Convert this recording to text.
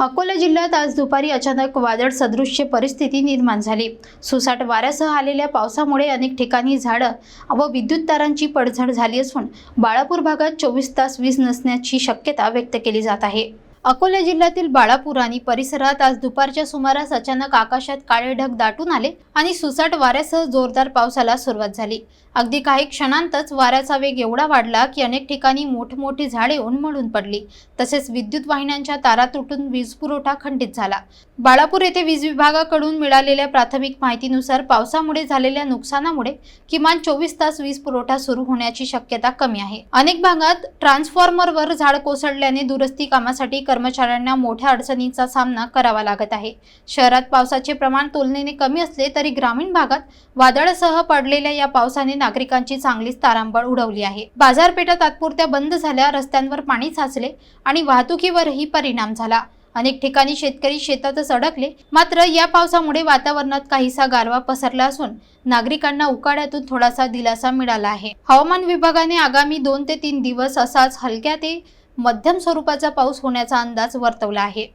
अकोला जिल्ह्यात आज दुपारी अचानक वादळ सदृश्य परिस्थिती निर्माण झाली. सुसाट वाऱ्यासह आलेल्या पावसामुळे अनेक ठिकाणी झाडं व विद्युत तारांची पडझड झाली असून बाळापूर भागात चोवीस तास वीज नसण्याची शक्यता व्यक्त केली जात आहे. अकोला जिल्ह्यातील बाळापूर आणि परिसरात आज दुपारच्या सुमारास अचानक आकाशात काळे ढग दाटून आले आणि सुसाट वाऱ्यासह जोरदार पावसाला सुरुवात झाली. अगदी काही क्षणांतच वाऱ्याचा वेग एवढा वाढला की अनेक ठिकाणी मोठमोठी झाडे उन्मळून पडली. तसेच विद्युत वाहिन्यांच्या तारा तुटून वीज पुरवठा खंडित झाला. बाळापूर येथे वीज विभागाकडून मिळालेल्या प्राथमिक माहितीनुसार पावसामुळे झालेल्या नुकसानामुळे किमान चोवीस तास वीज पुरवठा सुरू होण्याची शक्यता कमी आहे. अनेक भागात ट्रान्सफॉर्मरवर झाड कोसळल्याने दुरुस्ती कामासाठी कर्मचाऱ्यांना मोठ्या अडचणींचा सामना करावा लागत आहे. शहरात पावसाचे प्रमाण तुलनेने कमी असले तरी ग्रामीण भागात वादळासह पडलेल्या या पावसाने नागरिकांची चांगलीच तारांबळ उडवली आहे. बाजारपेठा तात्पुरत्या बंद झाल्या रस्त्यांवर पाणी साचले आणि वाहतुकीवरही परिणाम झाला. अनेक ठिकाणी शेतकरी शेतातच अडकले मात्र या पावसामुळे वातावरणात काहीसा गारवा पसरला असून नागरिकांना उकाड्यातून थोडासा दिलासा मिळाला आहे. हवामान विभागाने आगामी दोन ते तीन दिवस असाच हलक्या ते मध्यम स्वरूपाचा पाऊस होण्याचा अंदाज वर्तवला आहे.